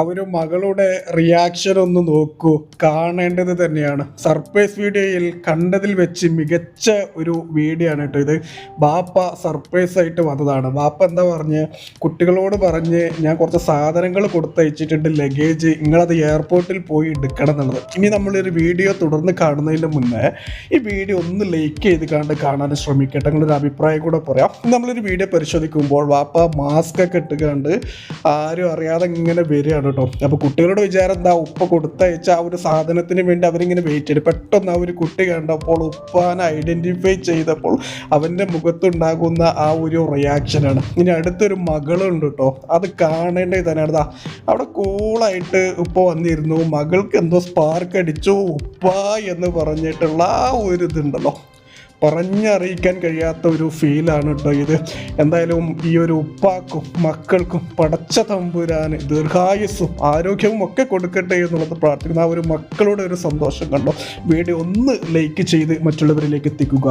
ഒരു മകളുടെ റിയാക്ഷൻ ഒന്ന് നോക്കൂ. കാണേണ്ടത് തന്നെയാണ്. സർപ്രൈസ് വീഡിയോയിൽ കണ്ടതിൽ വെച്ച് മികച്ച ഒരു വീഡിയോ ആണ് കേട്ടോ ഇത്. ബാപ്പ സർപ്രൈസ് ആയിട്ട് വന്നതാണ്. ബാപ്പ എന്താ പറഞ്ഞ്? കുട്ടികളോട് പറഞ്ഞ് ഞാൻ കുറച്ച് സാധനങ്ങൾ കൊടുത്തയച്ചിട്ടുണ്ട് ലഗേജ് നിങ്ങളത് എയർപോർട്ടിൽ പോയി എടുക്കണം എന്നുള്ളത്. ഇനി നമ്മളൊരു വീഡിയോ തുടർന്ന് കാണുന്നതിന് മുന്നേ ഈ വീഡിയോ ഒന്ന് ലൈക്ക് ചെയ്ത് കണ്ട് കാണാൻ ശ്രമിക്കട്ടെ നിങ്ങളൊരു അഭിപ്രായം കൂടെ പറയാം. നമ്മളൊരു വീഡിയോ പരിശോധിക്കുമ്പോൾ ബാപ്പ മാസ്ക് ഒക്കെ ഇട്ട് കണ്ട് ആരും അറിയാതെ ഇങ്ങനെ വരികയാണ്. കേട്ടോ അപ്പോൾ കുട്ടികളുടെ വിചാരം എന്താ? ഉപ്പ കൊടുത്തയച്ച ആ ഒരു സാധനത്തിന് വേണ്ടി അവരിങ്ങനെ വെയിറ്റ് ചെയ്ത് പെട്ടെന്ന് ആ ഒരു കുട്ടി കണ്ടപ്പോൾ ഉപ്പാനെ ഐഡന്റിഫൈ ചെയ്തപ്പോൾ അവന്റെ മുഖത്തുണ്ടാകുന്ന ആ ഒരു റിയാക്ഷനാണ് ഇനി അടുത്തൊരു മകളുണ്ട് കേട്ടോ അത് കാണേണ്ടത് തന്നെയാണ്. അവിടെ കൂളായിട്ട് ഉപ്പ വന്നിരുന്നു. മകൾക്ക് എന്തോ സ്പാർക്ക് അടിച്ചു. ഉപ്പ എന്ന് പറഞ്ഞിട്ടുള്ള ആ ഒരു ഇതുണ്ടല്ലോ. പറഞ്ഞറിയിക്കാൻ കഴിയാത്ത ഒരു ഫീലാണ് കേട്ടോ ഇത്. എന്തായാലും ഈ ഒരു ഉപ്പാക്കും മക്കൾക്കും പടച്ച തമ്പുരാന് ദീർഘായുസ്സും ആരോഗ്യവും ഒക്കെ കൊടുക്കട്ടെ എന്നുള്ളത് പ്രാർത്ഥിക്കുന്നു. ആ ഒരു മക്കളുടെ ഒരു സന്തോഷം കണ്ടോ? വീഡിയോ ഒന്ന് ലൈക്ക് ചെയ്ത് മറ്റുള്ളവരിലേക്ക് എത്തിക്കുക.